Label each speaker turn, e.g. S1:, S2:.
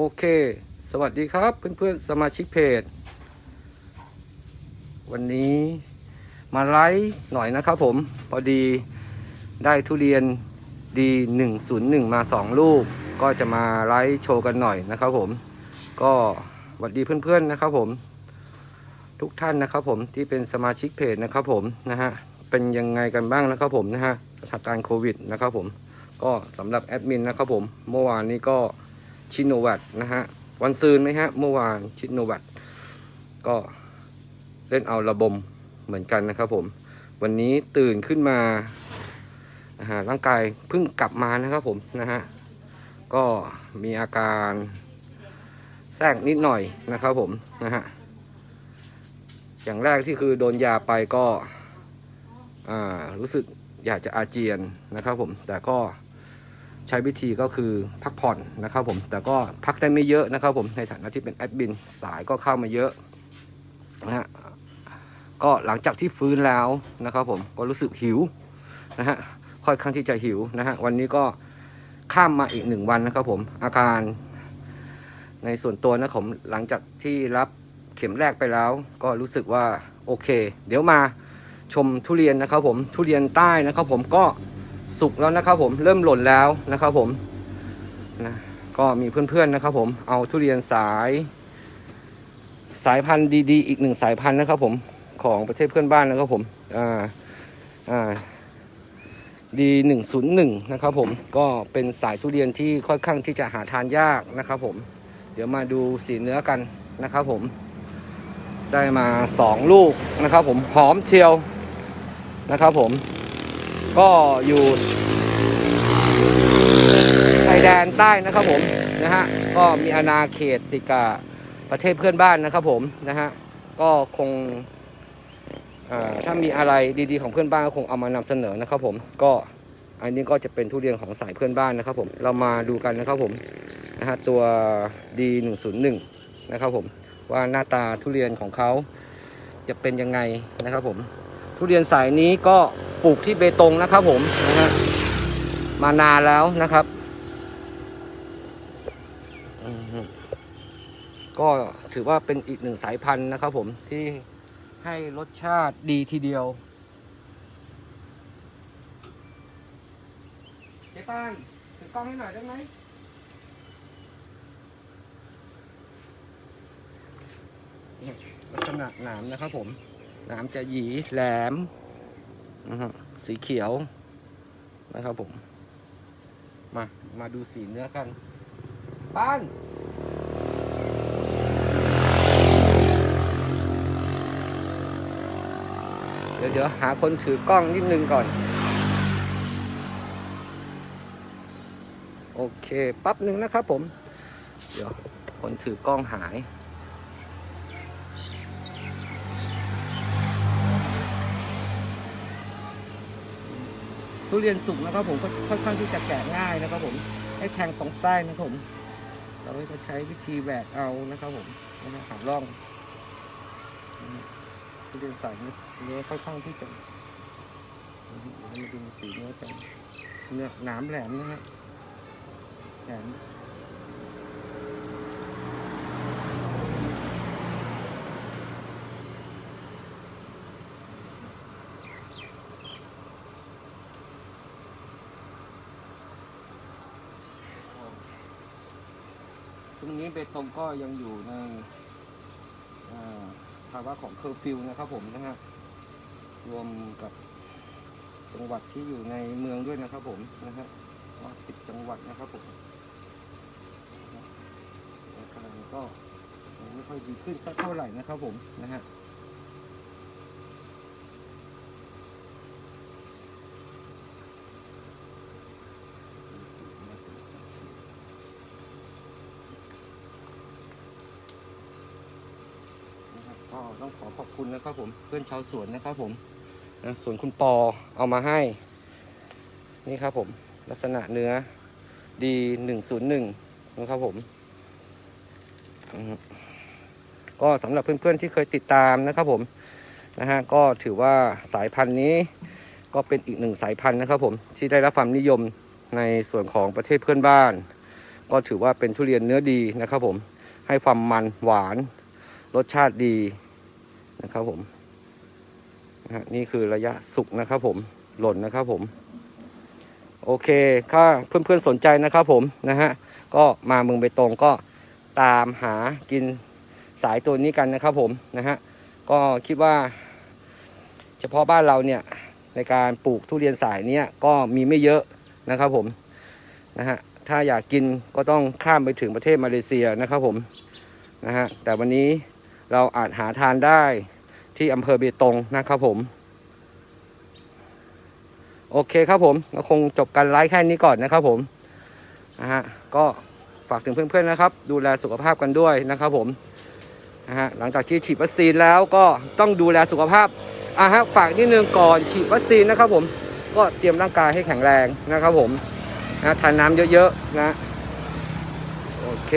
S1: โอเค สวัสดีครับเพื่อนๆสมาชิกเพจ วันนี้มาไลฟ์หน่อยนะครับผม พอดีได้ทุเรียนดี 101 มา 2 ลูก ก็จะมาไลฟ์โชว์กันหน่อยนะครับผม ก็สวัสดีเพื่อนๆนะครับผม ทุกท่านนะครับผมที่เป็นสมาชิกเพจนะครับผมนะฮะเป็นยังไงกันบ้างนะครับผมนะฮะสถานการณ์โควิดนะครับผมก็สำหรับแอดมินนะครับผมเมื่อวานนี้ก็ ชิโนวัตนะฮะ วันซืนไหมฮะ เมื่อวานชิโนวัตก็เล่นเอาระบมเหมือนกันนะครับผม วันนี้ตื่นขึ้นมานะฮะร่างกายเพิ่งกลับมานะครับผมนะฮะ ก็มีอาการแทรกนิดหน่อยนะครับผมนะฮะ อย่างแรกที่คือโดนยาไปก็รู้สึกอยากจะอาเจียนนะครับผม แต่ก็ ใช้วิธีก็คือพักผ่อนนะครับผม แต่ก็พักได้ไม่เยอะนะครับผม ในฐานะที่เป็นแอดมินสายก็เข้ามาเยอะนะฮะ ก็หลังจากที่ฟื้นแล้วนะครับผม ก็รู้สึกหิวนะฮะ ค่อนข้างที่จะหิวนะฮะ วันนี้ก็ข้ามมาอีกหนึ่งวันนะครับผม อาการในส่วนตัวนะผมหลังจากที่รับเข็มแรกไปแล้ว ก็รู้สึกว่าโอเค เดี๋ยวมาชมทุเรียนนะครับผม ทุเรียนใต้นะครับผมก็ สุกแล้วนะครับผมเริ่มหล่นแล้วนะครับผมนะก็มีเพื่อนๆนะครับผมเอาทุเรียนสาย สายพันธุ์ดีๆ อีกหนึ่งสายพันธุ์นะครับผมของประเทศเพื่อนบ้านนะครับผมอ่าอ่าดีหนึ่งศูนย์หนึ่งนะครับผมก็เป็นสายทุเรียนที่ค่อนข้างที่จะหาทานยากนะครับผมเดี๋ยวมาดูสีเนื้อกันนะครับผม ได้มาสองลูกนะครับผมหอมเชียวนะครับผม ก็อยู่ชายแดนใต้นะครับผมนะฮะก็มีอาณาเขตติดกับประเทศเพื่อนบ้านนะครับผมนะฮะก็คงถ้ามีอะไรดีๆของเพื่อนบ้านก็คงเอามานำเสนอนะครับผมก็อันนี้ก็จะเป็นทุเรียนของสายเพื่อนบ้านนะครับผมเรามาดูกันนะครับผมนะฮะตัว D101 นะครับผมว่าหน้าตาทุเรียนของเขาจะเป็นยังไงนะครับผม ทุเรียนสายนี้ก็ปลูกที่เบตงนะครับผมนะฮะมานานแล้วนะครับ ก็ถือว่าเป็นอีกหนึ่งสายพันธุ์นะครับผมที่ให้รสชาติดีทีเดียวเจ๊ป้านถือกล้องให้หน่อยได้ไหมลักษณะหนามนะครับผม หนามจะหยีแหลมสีเขียวนะครับผม มา มาดูสีเนื้อกันป้นเดี๋ยวเดี๋ยวหาคนถือกล้องนิดนึงก่อน โอเค ปั๊บหนึ่งนะครับผม เดี๋ยวคนถือกล้องหาย ทุเรียนสุกนะครับผมก็ค่อนข้างที่จะแกะง่ายนะครับผมให้แทงตรงไส้นะครับผม เราก็จะใช้วิธีแหวกเอานะครับผมนะครับร่องทุเรียนใส่เนื้อค่อนข้างที่จะเดี๋ยวมาดูสีเนื้อกันเนื้อหนามแหลมนะฮะแหลม ตรงนี้เบตงก็ยังอยู่ในภาวะของเคอร์ฟิวนะครับผมนะฮะรวมกับจังหวัดที่อยู่ในเมืองด้วยนะครับผมนะฮะว่าสิบจังหวัดนะครับผมอาการก็ไม่ค่อยดีขึ้นสักเท่าไหร่นะครับผมนะฮะ นะครับ ก็ต้องขอขอบคุณนะครับผมเพื่อนชาวสวนนะครับผมนะสวนคุณปอเอามาให้ นี่ครับผม ลักษณะเนื้อดีหนึ่งศูนย์หนึ่งนะครับผมอืมก็สำหรับเพื่อนๆที่เคยติดตามนะครับผมนะฮะก็ถือว่าสายพันธุ์นี้ก็เป็นอีกหนึ่งสายพันธุ์นะครับผมที่ได้รับความนิยมในส่วนของประเทศเพื่อนบ้าน ก็ถือว่าเป็นทุเรียนเนื้อดีนะครับผมให้ความมันหวาน รสชาติดี นะครับผมนะฮะนี่คือระยะสุกนะครับผมหล่นนะครับผม โอเคถ้าเพื่อนๆสนใจนะครับผมนะฮะก็มาเมืองเบตงก็ตามหากินสายตัวนี้กันนะครับผมนะฮะก็คิดว่า เฉพาะบ้านเราเนี่ยในการปลูกทุเรียนสายเนี้ยก็มีไม่เยอะนะครับผมนะฮะถ้าอยากกินก็ต้องข้ามไปถึงประเทศมาเลเซียนะครับผมนะฮะแต่วันนี้ เราอาจหาทานได้ที่อำเภอเบตงนะครับผม โอเคครับผมก็คงจบการไลฟ์แค่นี้ก่อนนะครับผมนะฮะก็ฝากถึงเพื่อนๆนะครับ ดูแลสุขภาพกันด้วยนะครับผมนะฮะหลังจากที่ฉีดวัคซีนแล้วก็ต้องดูแลสุขภาพอะฮะฝากนิดนึงก่อนฉีดวัคซีนนะครับผมก็เตรียมร่างกายให้แข็งแรงนะครับผมนะทานน้ำเยอะๆนะโอเค